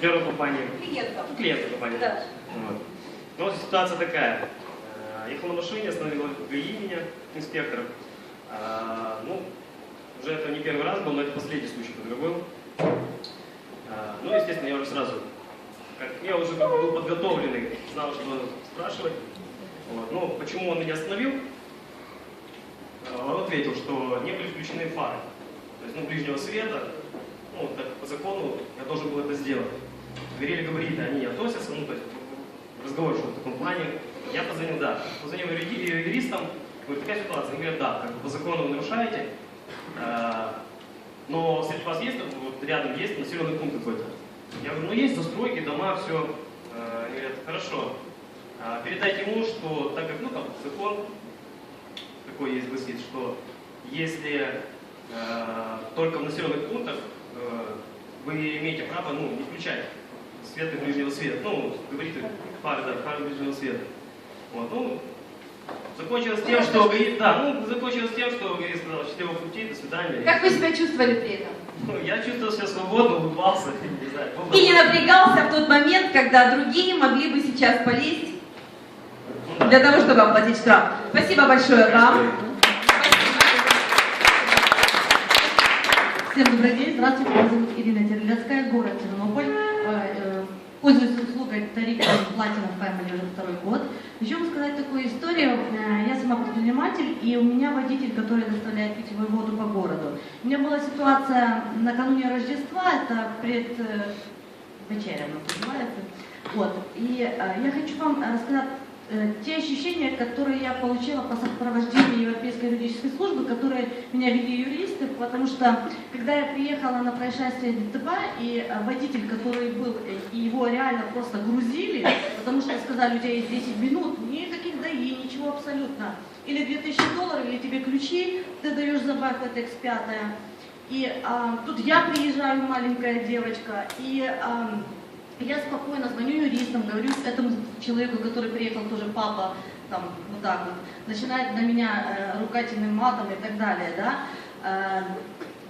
партнеров компании, Клиентов. клиентов компании. Да. Вот. Ну, вот ситуация такая. Э, Ехал на машине, остановил ГАИ меня, инспектор. А, Ну, уже это не первый раз был, но это последний случай, который был. А, Ну, естественно, я уже сразу, как, я уже как бы был подготовленный, знал, что спрашивать. Вот. Ну, почему он меня остановил? А, Он ответил, что не были включены фары. То есть, ну, ближнего света, ну, так по закону я должен был это сделать. Говорили габариты, они относятся, ну, то есть разговор шел в таком плане. Я позвонил, да. Позвонил юри- юристам, говорю, такая ситуация. Они говорят, да, как бы по закону вы нарушаете, э, но среди вас есть, вот рядом есть населенный пункт какой-то. Я говорю, ну есть застройки, дома, все. Они говорят, хорошо. А, Передайте ему, что так как, ну, там, закон такой есть, гласит, что если э, только в населенных пунктах э, вы имеете право, ну, не включать свет и ближнего света, ну, говорите, фары, да, фары ближнего света. Вот, ну, закончилось тем, что говорит, да, ну, закончилось тем, что говорит, сказал, счастливого пути, до свидания. Как вы себя чувствовали при этом? Ну, я чувствовал себя свободно, улыбался, не знаю. был И не напрягался в тот момент, когда другие могли бы сейчас полезть Ну, да. для того, чтобы оплатить штраф. Спасибо большое вам. Всем добрый день. Здравствуйте. Меня зовут Ирина Терлецкая, город э, Пользуюсь услугой тарифа Platinum Family уже второй год. Хочу вам сказать такую историю. Э, Я сама предприниматель, и у меня водитель, который доставляет питьевую воду по городу. У меня была ситуация накануне Рождества, это пред э, вечеря, она называется. Вот. И э, я хочу вам рассказать э, те ощущения, которые я получила по сопровождению Европейской юридической службы, которые меня вели юристы, потому что когда я приехала на происшествие ДТП, и э, водитель, который был, э, и его реально просто грузили, потому что сказали, у тебя есть 10 минут, никаких ДАИ, ничего абсолютно. Или 2000 долларов, или тебе ключи, ты даешь в это X5. И а, тут я приезжаю, маленькая девочка, и а, я спокойно звоню юристам, говорю этому человеку, который приехал, тоже папа, там, вот так вот, начинает на меня э, ругательным матом и так далее, да. Э,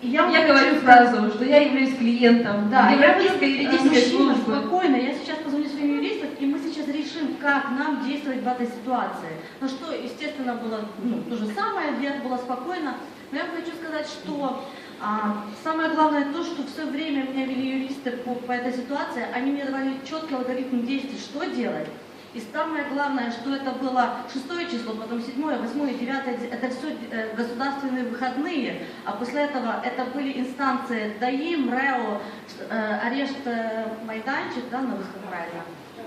и Я, я говорю сразу, что я являюсь клиентом да, Европейской я юридической службы. спокойно, я сейчас позвоню своим юристам, и мы сейчас решим, как нам действовать в этой ситуации. На что, естественно, было ну, то же самое, я была спокойна. Но я хочу сказать, что а, самое главное то, что все время меня вели юристы по, по этой ситуации, они мне давали четкий алгоритм действий, что делать. И самое главное, что это было шестое число, потом седьмое, восьмое, девятое, это все государственные выходные, а после этого это были инстанции ДАИ, МРЭО, э, арешт э, майданчик, да, на русском правильно.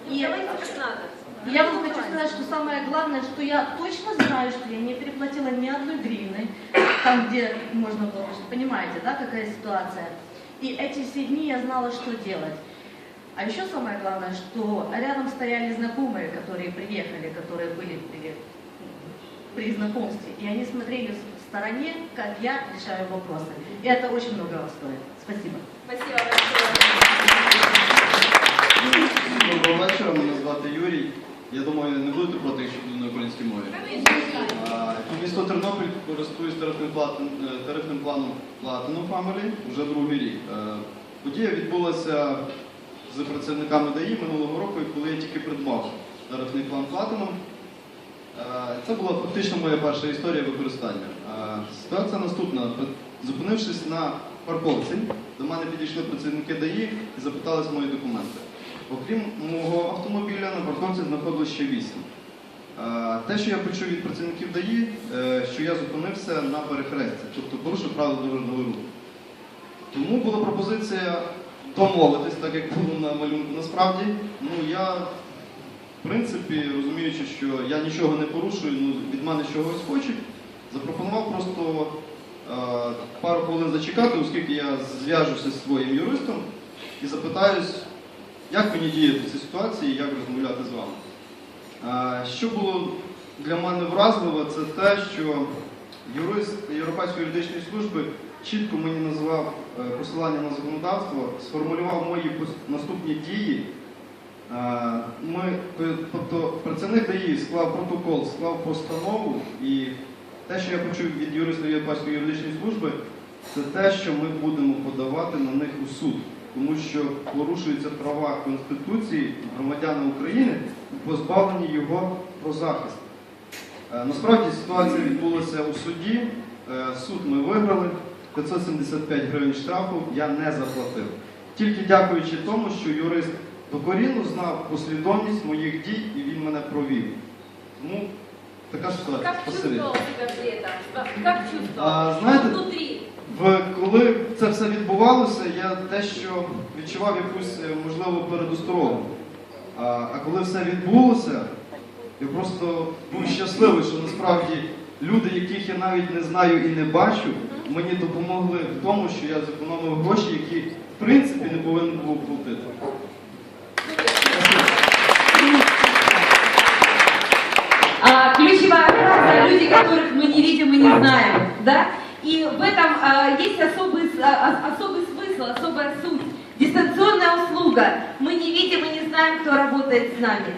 И Давайте как надо. Я вам хочу сказать, что самое главное, что я точно знаю, что я не переплатила ни одной гривны, там, где можно было, понимаете, да, какая ситуация. И эти все дни я знала, что делать. А еще самое главное, что рядом стояли знакомые, которые приехали, которые были при, при знакомстве, и они смотрели в стороне, как я решаю вопросы. И это очень многого стоит. Спасибо. Спасибо большое. Доброго вечора, мене звати Юрій. Я думаю, не будете проти, якщо буду на українській мові. А, Місто Тернопіль користуюсь тарифним, платом- е, тарифним планом Platinum Family вже другий рік. Е, Подія відбулася з працівниками ДАІ минулого року, коли я тільки придбав тарифний план Platinum. Е, Це була фактично моя перша історія використання. Ситуація наступна. Зупинившись на парковці, до мене підійшли працівники ДАІ і запитались мої документи. Окрім мого автомобіля, на парковці знаходилось ще вісім. Е, Те, що я почув від працівників ДАІ, е, що я зупинився на перехресті, тобто порушив правила дорожнього руху. Тому була пропозиція домовитись, так як було на малюнку. Насправді, ну я, в принципі, розуміючи, що я нічого не порушую, ну від мене чогось хочуть, запропонував просто е, пару хвилин зачекати, оскільки я зв'яжуся зі своїм юристом і запитаюсь, як мені діяти в цій ситуації, як розмовляти з вами. Що було для мене вразливо, це те, що юрист Європейської юридичної служби чітко мені назвав е, посилання на законодавство, сформулював мої наступні дії. Ми, тобто працівник ДАІ склав протокол, склав постанову, і те, що я почув від юриста Європейської юридичної служби, це те, що ми будемо подавати на них у суд. Тому що порушуються права Конституції громадян України і позбавлені його про захист. Е, Насправді ситуація відбулася у суді. Е, Суд ми виграли. 575 гривень штрафу я не заплатив. Тільки дякуючи тому, що юрист докорінно знав послідовність моїх дій і він мене провів. Тому така ситуація. Как Спасибі. чувствовал себя при этом? Как чувствовал? А, знаете- Что внутри? В, коли це все відбувалося, я дещо відчував якусь, е, можливо, передосторогу. А, коли все відбулося, я просто був щасливий, що насправді люди, яких я навіть не знаю і не бачу, мені допомогли в тому, що я зекономив гроші, які в принципі не повинен був платити. А, ключевая фраза «люди, которых мы не видим и не знаем». Да? И в этом а, есть особый, а, особый смысл, особая суть. Дистанционная услуга. Мы не видим и не знаем, кто работает с нами.